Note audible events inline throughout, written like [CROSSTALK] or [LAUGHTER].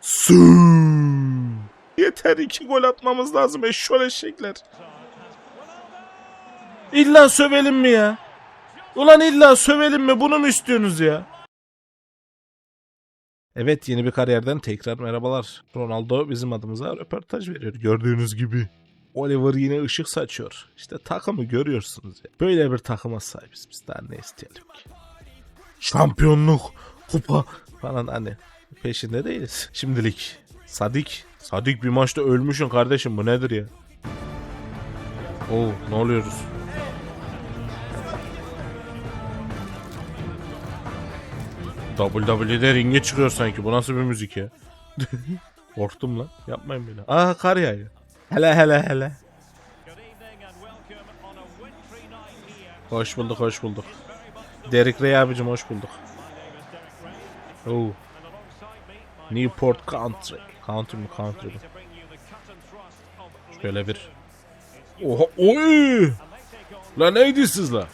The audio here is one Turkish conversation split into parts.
Su. Yeter iki gol atmamız lazım eşşol eşekler. İlla sövelim mi ya? Ulan illa sövelim mi bunu mu istiyorsunuz ya? Evet yeni bir kariyerden tekrar merhabalar. Ronaldo bizim adımıza röportaj veriyor gördüğünüz gibi. Oliver yine ışık saçıyor. İşte takımı görüyorsunuz ya. Böyle bir takıma sahibiz biz daha ne isteyelim ki. Şampiyonluk, kupa falan hani peşinde değiliz. Şimdilik. Sadik. Sadik bir maçta ölmüşsün kardeşim bu nedir ya? Oo ne oluyoruz? WWE'de ringe çıkıyor sanki. Bu nasıl bir müzik ya? [LAUGHS] Korktum lan. Yapmayın beni. Aa kar yağıyor. Hele hele hele. Hoş bulduk hoş bulduk. Derek Ray abicim hoş bulduk. Oo. Newport Country. Country mi country mi? Şöyle bir. Oha oy! La neydi siz la?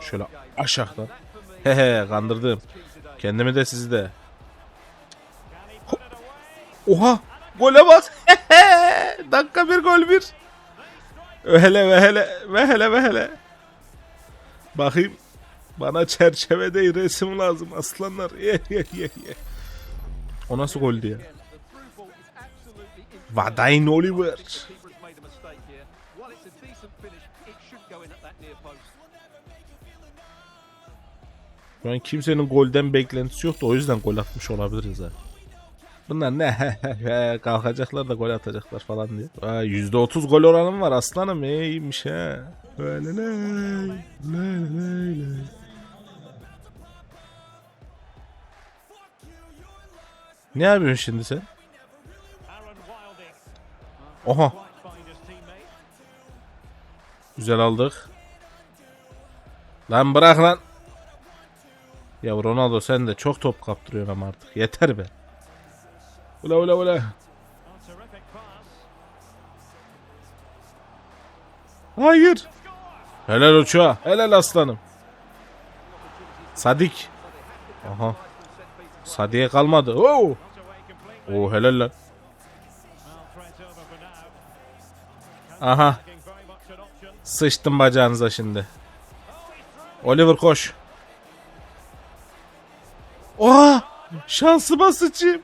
Şöyle aşağıdan. Hehe kandırdım. Kendimi de sizi de. Hop. Oha! Gole bak. Dakika bir gol bir. Hele ve hele ve hele ve hele. Bakayım. Bana çerçeve değil resim lazım aslanlar. Ye. O nasıl goldü ya? Vadain Oliver. Şu an kimsenin golden beklentisi yoktu o yüzden gol atmış olabiliriz ha. Bunlar ne [LAUGHS] kalkacaklar da gol atacaklar falan diye. Aa, %30 gol oranım var aslanım iyiymiş ha. Böyle lay, lay, lay, lay. Ne yapıyorsun şimdi sen? Oha. Güzel aldık. Lan bırak lan. Ya Ronaldo sen de çok top kaptırıyorsun ama artık. Yeter be. Ula ula ula. Hayır. Helal uçağa. Helal aslanım. Sadik. Aha. Sadik'e kalmadı. Oo. Oo helal lan. Aha. Sıçtım bacağınıza şimdi. Oliver koş. Oha! Şansıma sıçayım.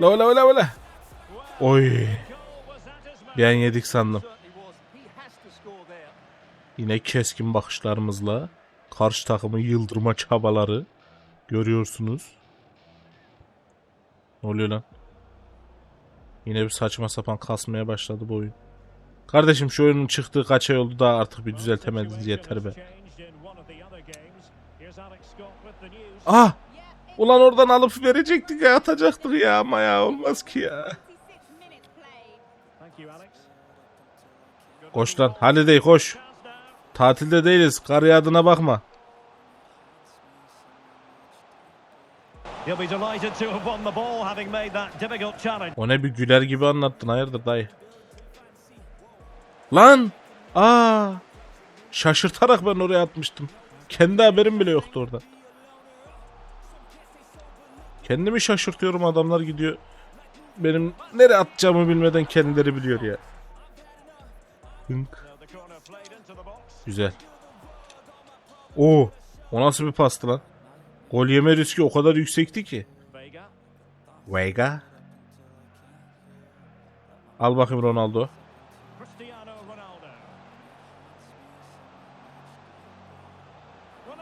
La la la la. Oy. Ben yedik sandım. Yine keskin bakışlarımızla karşı takımı yıldırma çabaları görüyorsunuz. Ne oluyor lan? Yine bir saçma sapan kasmaya başladı bu oyun. Kardeşim şu oyunun çıktığı kaç ay oldu da artık bir düzeltemediniz yeter be. Ah! Ulan oradan alıp verecektik ya atacaktık ya ama ya olmaz ki ya. Koş lan hadi dey koş. Tatilde değiliz kar yağdığına bakma. O ne bir güler gibi anlattın hayırdır dayı. Lan! Aa! Şaşırtarak ben oraya atmıştım. Kendi haberim bile yoktu oradan. Kendimi şaşırtıyorum adamlar gidiyor. Benim nereye atacağımı bilmeden kendileri biliyor ya. Box. Güzel. Oo, o nasıl bir pastı lan? Gol yeme riski o kadar yüksekti ki. Vega. Al bakayım Ronaldo.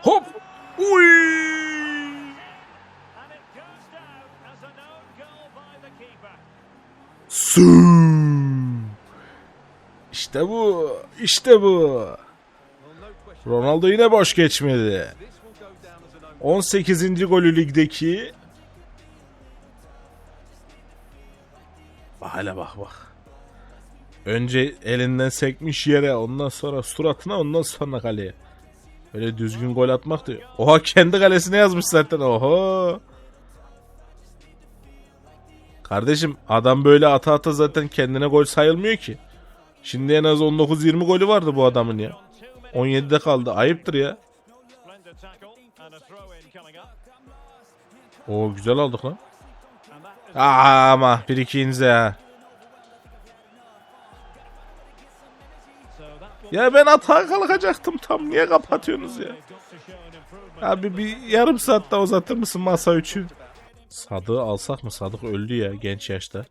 Hop! Uy! And İşte bu. İşte bu. Ronaldo yine boş geçmedi. This will go down as an own 18. golü ligdeki. Bak hele bak bak. Önce elinden sekmiş yere ondan sonra suratına ondan sonra kaleye. Öyle düzgün gol atmak diyor. Oha kendi kalesine yazmış zaten oho. Kardeşim adam böyle ata ata zaten kendine gol sayılmıyor ki. Şimdi en az 19-20 golü vardı bu adamın ya. 17'de kaldı. Ayıptır ya. Oo güzel aldık lan. Aa, ama bir ikinize ha. so that will Ya ben atağa kalkacaktım tam. Niye kapatıyorsunuz ya? Abi bir yarım saat daha uzatır mısın masa 3'ü? Sadık'ı alsak mı? Sadık öldü ya genç yaşta.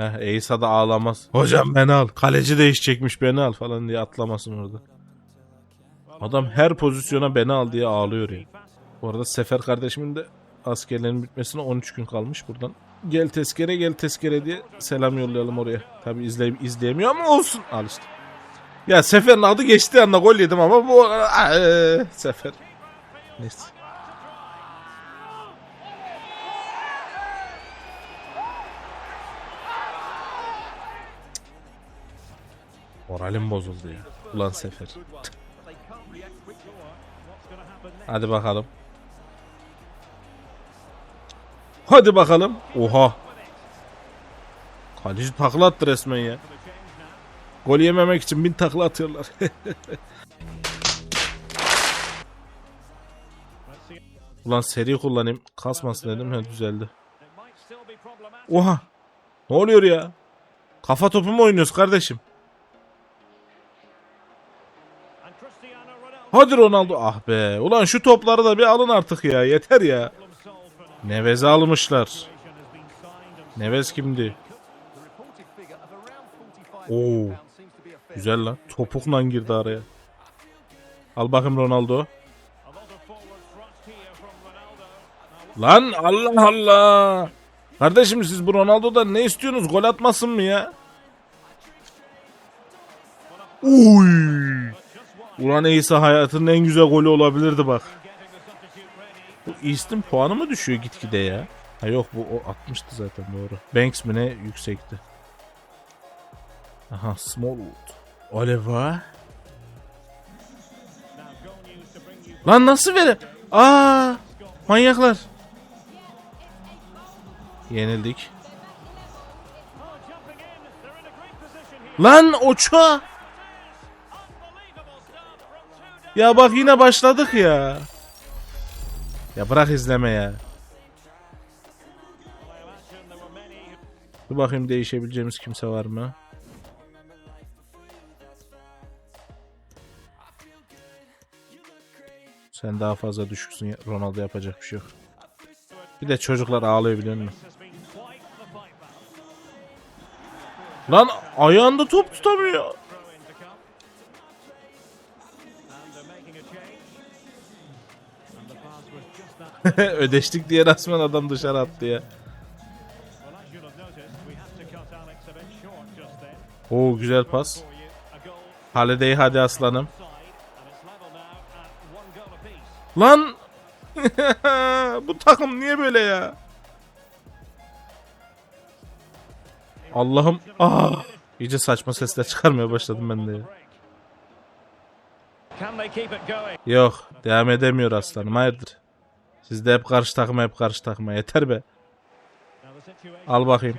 Heh Eysa da ağlamaz. Hocam beni al. Kaleci değişecekmiş beni al falan diye atlamasın orada. Adam her pozisyona beni al diye ağlıyor ya. Bu arada Sefer kardeşimin de askerlerin bitmesine 13 gün kalmış buradan. Gel tezkere gel tezkere diye selam yollayalım oraya. Tabi izleyip izleyemiyor ama olsun. Al işte. Ya Sefer'in adı geçtiği anda gol yedim ama bu Eee, Sefer. Neyse. Moralim bozuldu ya. Ulan Sefer. Hadi bakalım. Hadi bakalım. Oha. Kaleci takla attı resmen ya. Gol yememek için bin takla atıyorlar. [LAUGHS] Ulan seri kullanayım. Kasmasın dedim. He düzeldi. Oha. Ne oluyor ya? Kafa topu mu oynuyoruz kardeşim? Hadi Ronaldo. Ah be. Ulan şu topları da bir alın artık ya. Yeter ya. Nevez'i almışlar. Nevez kimdi? The reported figure of around 45 Oo. Güzel lan. Topukla girdi araya. Al bakayım Ronaldo. Lan Allah Allah. Kardeşim siz bu Ronaldo'dan ne istiyorsunuz? Gol atmasın mı ya? Uy. Ulan İsa hayatının en güzel golü olabilirdi bak. Bu East'in puanı mı düşüyor gitgide ya? Ha yok bu o 60'tı zaten doğru. Banks mi ne yüksekti. Aha Smallwood. You Lan nasıl verir? Aa manyaklar. Yenildik. Oh, jumping Ya bak yine başladık ya. Ya bırak izleme ya. Bakayım değişebileceğimiz kimse var mı? Sen daha fazla düşüksün. Ronaldo yapacak bir şey yok. Bir de çocuklar ağlıyor biliyor musun? Lan ayağında top tutamıyor. [LAUGHS] Ödeştik diye resmen adam dışarı attı ya. Oo güzel pas. Haliday hadi aslanım. Lan [LAUGHS] bu takım niye böyle ya? Allah'ım ah iyice saçma sesler çıkarmaya başladım ben de? Yok devam edemiyor aslanım hayırdır. Siz de hep karşı takıma hep karşı takıma yeter be. Al bakayım.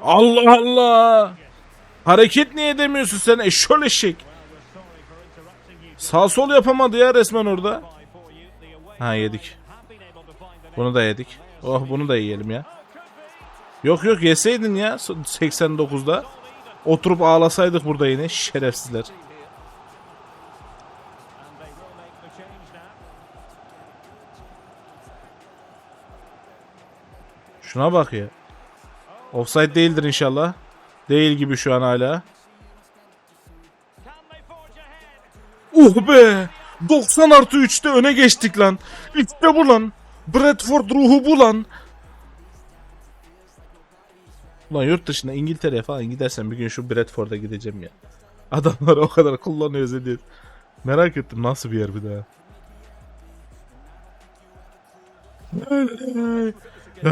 Allah Allah. Hareket niye edemiyorsun sen eşşol eşek. Sağ sol yapamadı ya resmen orada. Ha yedik. Bunu da yedik. Oh bunu da yiyelim ya. Yok yok yeseydin ya 89'da. Oturup ağlasaydık burada yine şerefsizler. Şuna bak ya. Offside değildir inşallah. Değil gibi şu an hala. Uh be! 90 artı 3'te öne geçtik lan. İşte bu lan. Bradford ruhu bu lan. Ulan yurt dışına İngiltere'ye falan gidersen bir gün şu Bradford'a gideceğim ya. Adamlar o kadar kullanıyor diye. Merak ettim nasıl bir yer bir daha. [LAUGHS]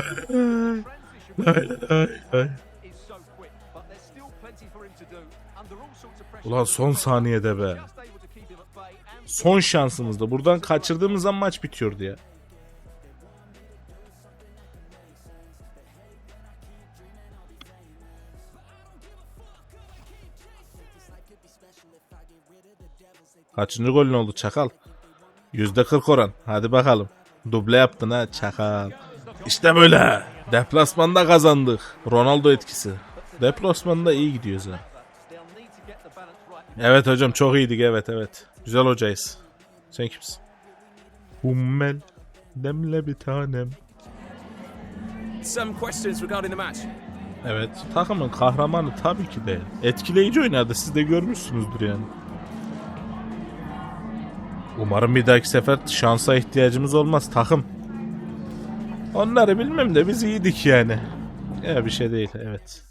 Ulan son saniyede be. Son şansımızda. Buradan kaçırdığımız zaman maç bitiyordu ya. Kaçıncı golün oldu çakal? %40 oran. Hadi bakalım. Duble yaptın ha çakal. İşte böyle. Deplasmanda kazandık. Ronaldo etkisi. Deplasmanda iyi gidiyoruz ha. Evet hocam çok iyiydik evet evet. Güzel hocayız. Sen kimsin? Hummel. Demle bir tanem. Some questions regarding the match. Evet. Takımın kahramanı tabii ki de. Etkileyici oynadı. Siz de görmüşsünüzdür yani. Umarım bir dahaki sefer şansa ihtiyacımız olmaz takım. Onları bilmem de biz iyiydik yani. Ya bir şey değil evet.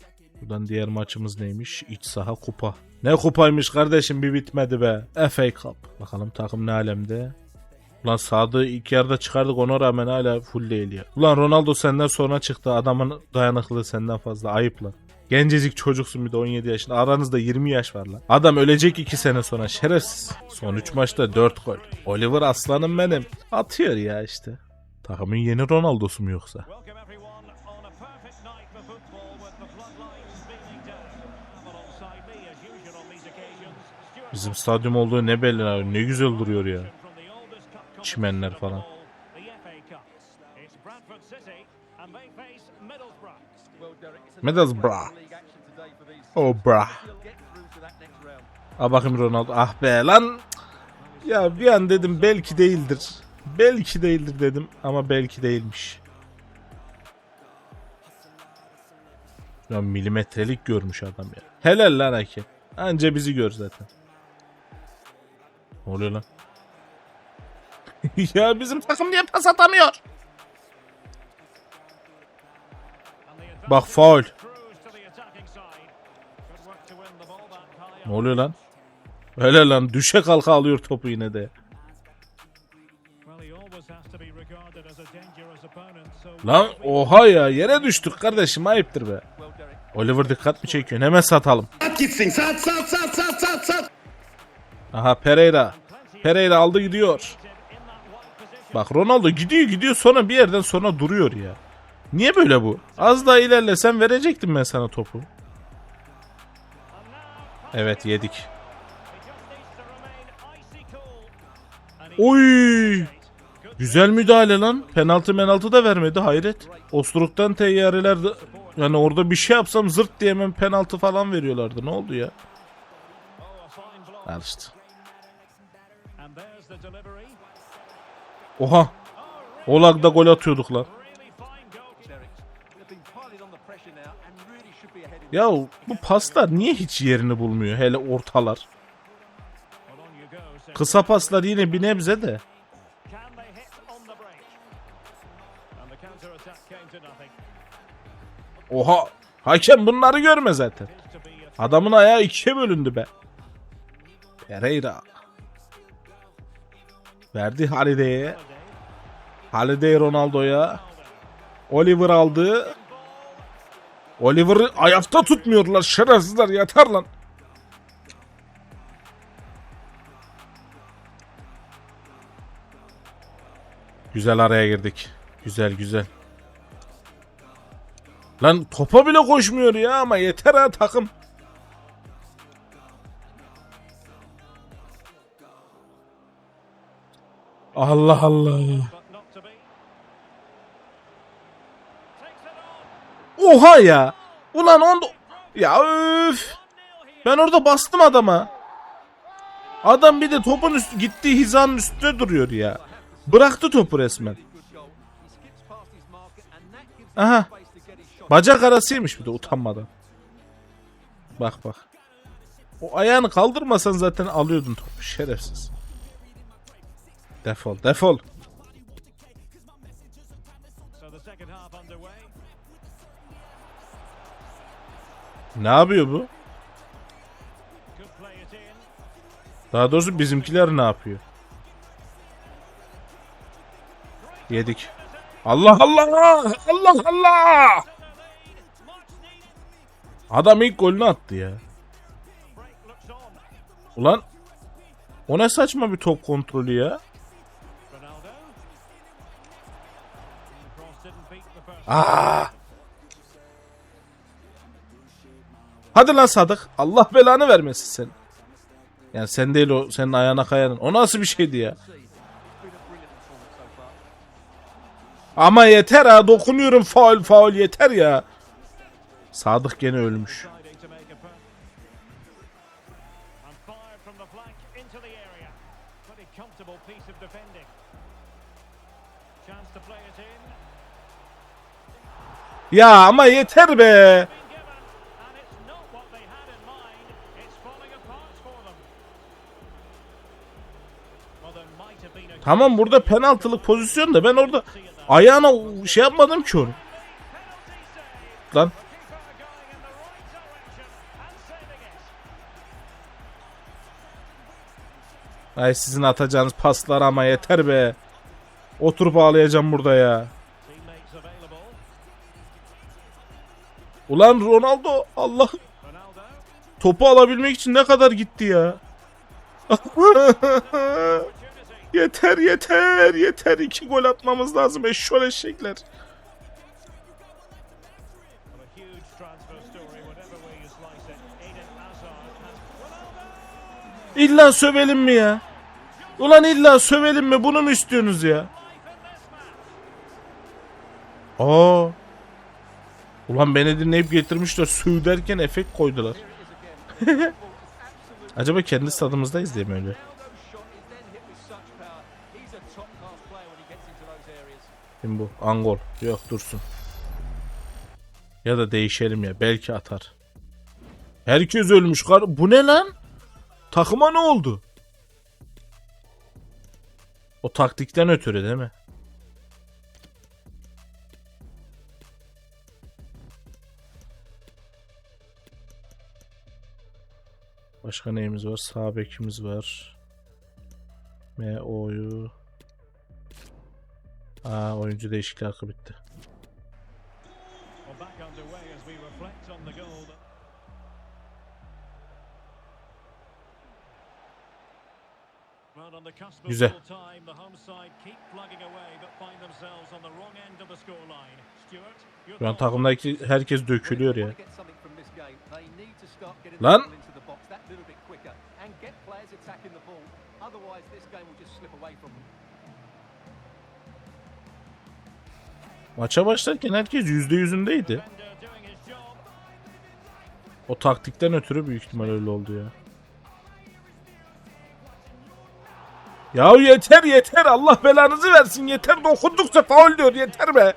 Buradan diğer maçımız neymiş? İç saha kupa. Ne kupaymış kardeşim bir bitmedi be. FA Cup. Bakalım takım ne alemde. Ulan Sadık'ı ilk yarıda çıkardık ona rağmen hala full değil ya. Ulan Ronaldo senden sonra çıktı. Adamın dayanıklılığı senden fazla. Ayıp lan. Gencecik çocuksun bir de 17 yaşında. Aranızda 20 yaş var lan. Adam ölecek 2 sene sonra. Şerefsiz. Son 3 maçta 4 gol. Oliver aslanım benim. Atıyor ya işte. Takımın yeni Ronaldo'su mu yoksa? Bizim stadyum olduğu ne belli abi. Ne güzel duruyor ya. Çimenler falan. Middlesbrough. Oh bra. They'll get through to that next round. Ha bakayım Ronaldo. Ah be lan. Ya bir an dedim belki değildir. Belki değildir dedim ama belki değilmiş. Ya milimetrelik görmüş adam ya. Helal lan hakem. Anca bizi gör zaten. Ne oluyor lan? [LAUGHS] ya bizim takım niye pas atamıyor? Bak faul. Ne oluyor lan? Öyle lan düşe kalka alıyor topu yine de. Lan oha ya yere düştük kardeşim ayıptır be. Oliver dikkat mi çekiyor? Hemen satalım. Sat gitsin sat sat sat sat sat sat. Aha Pereira. Pereira aldı gidiyor. Bak Ronaldo gidiyor gidiyor sonra bir yerden sonra duruyor ya. Niye böyle bu? Az daha ilerlesen verecektim ben sana topu. Evet yedik. Oy! Güzel müdahale lan. Penaltı menaltı da vermedi hayret. Ostruk'tan teyyareler de... Yani orada bir şey yapsam zırt diye hemen penaltı falan veriyorlardı. Ne oldu ya? Al işte. Oha. Olak'ta gol atıyorduk lan. Ya bu paslar niye hiç yerini bulmuyor? Hele ortalar. Kısa paslar yine bir nebze de. Oha. Hakem bunları görme zaten. Adamın ayağı ikiye bölündü be. Pereira. Verdi Halide'ye. Halide Ronaldo'ya. Oliver aldı. Oliver'ı ayakta tutmuyorlar şerefsizler yatar lan. Güzel araya girdik. Güzel güzel. Lan topa bile koşmuyor ya ama yeter ha takım. Allah Allah. on. Oha ya. Ulan onda... Ya öf. Ben orada bastım adama. Adam bir de topun üstü gittiği hizanın üstüne duruyor ya. Bıraktı topu resmen. Aha. Bacak arasıymış bir de utanmadan. Bak bak. O ayağını kaldırmasan zaten alıyordun topu şerefsiz. Defol defol. Ne yapıyor bu? Daha doğrusu bizimkiler ne yapıyor? Yedik. Allah Allah! Allah Allah! Adam ilk golünü attı ya. Ulan o ne saçma bir top kontrolü ya. Aa! Hadi lan Sadık. Allah belanı vermesin sen. Yani sen değil o senin ayağına kayanın. O nasıl bir şeydi ya? Ama yeter ha dokunuyorum faul faul yeter ya. Sadık gene ölmüş. Ya ama yeter be. Tamam burada penaltılık pozisyon da ben orada ayağına şey yapmadım ki onu. Lan ay sizin atacağınız paslar ama yeter be. Oturup ağlayacağım burada ya. Ulan Ronaldo Allah topu alabilmek için ne kadar gitti ya. [LAUGHS] Yeter yeter yeter iki gol atmamız lazım eşşol eşekler. İlla sövelim mi ya? Ulan illa sövelim mi bunu mu istiyorsunuz ya? Aa. Ulan beni dinleyip getirmişler söv derken efekt koydular. [LAUGHS] Acaba kendi stadımızdayız diye mi öyle? Kim bu? Angol. Yok dursun. Ya da değişelim ya. Belki atar. Herkes ölmüş. Kar bu ne lan? Takıma ne oldu? O taktikten ötürü değil mi? Başka neyimiz var? Sağ bekimiz var. MO'yu Aa oyuncu değişikliği hakkı bitti. Game, they need to start getting the Lan. ball into the box that little bit quicker and get players attacking the ball. Otherwise, this game will just slip away from them. Maça başlarken herkes yüzde yüzündeydi. O taktikten ötürü büyük ihtimal öyle oldu ya. Ya yeter yeter Allah belanızı versin yeter dokundukça faul diyor yeter be.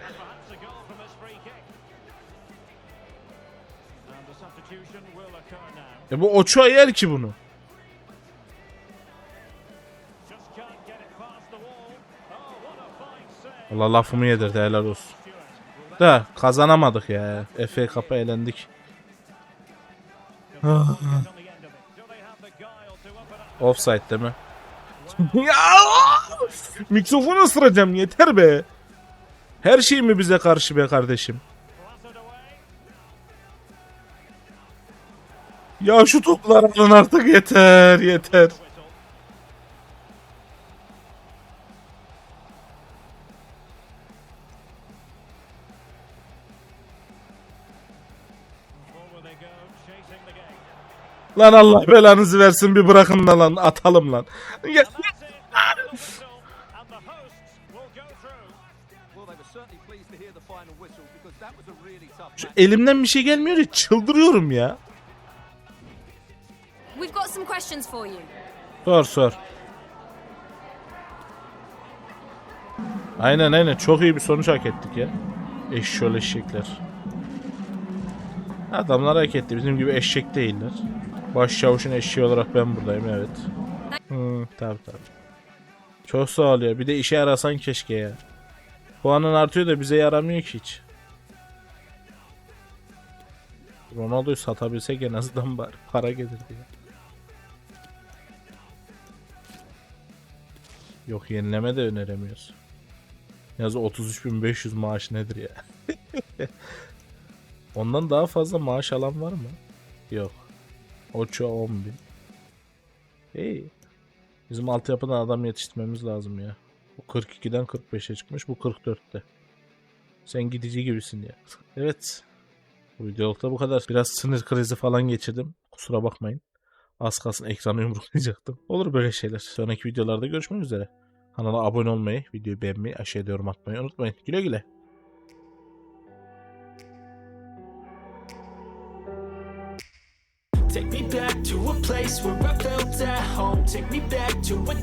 E bu Ochoa yer ki bunu. Allah lafımı yedirdi helal olsun. Da kazanamadık ya. FA Cup'a elendik. İt up? Offside değil mi? [LAUGHS] ya mikrofonu ısıracağım yeter be. Her şey mi bize karşı be kardeşim? Ya şu topları alın artık yeter yeter. Lan Allah belanızı versin bir bırakın da lan atalım lan. Şu elimden bir şey gelmiyor ya çıldırıyorum ya. Sor sor. Aynen aynen çok iyi bir sonuç hak ettik ya. Eşşol eşekler. Adamlar hak etti. Bizim gibi eşek değiller. Başçavuşun eşeği olarak ben buradayım evet. Hı, tabi tabi. Çok sağ ol ya. Bir de işe yarasan keşke ya. Puanın artıyor da bize yaramıyor ki hiç. Ronaldo'yu satabilsek en azından bari para gelirdi ya. Yok yenileme de öneremiyoruz. Yaz 33.500 maaş nedir ya? [LAUGHS] Ondan daha fazla maaş alan var mı? Yok. Ocho 10 bin. İyi. Bizim altyapıdan adam yetiştirmemiz lazım ya. O 42'den 45'e çıkmış bu 44'te. Sen gidici gibisin ya. Evet. Bu videolukta bu kadar. Biraz sinir krizi falan geçirdim. Kusura bakmayın. Az kalsın ekranı yumruklayacaktım. Olur böyle şeyler. Sonraki videolarda görüşmek üzere. Kanala abone olmayı, videoyu beğenmeyi, aşağıya yorum atmayı unutmayın. Güle güle. place where I felt at home. Take me back to a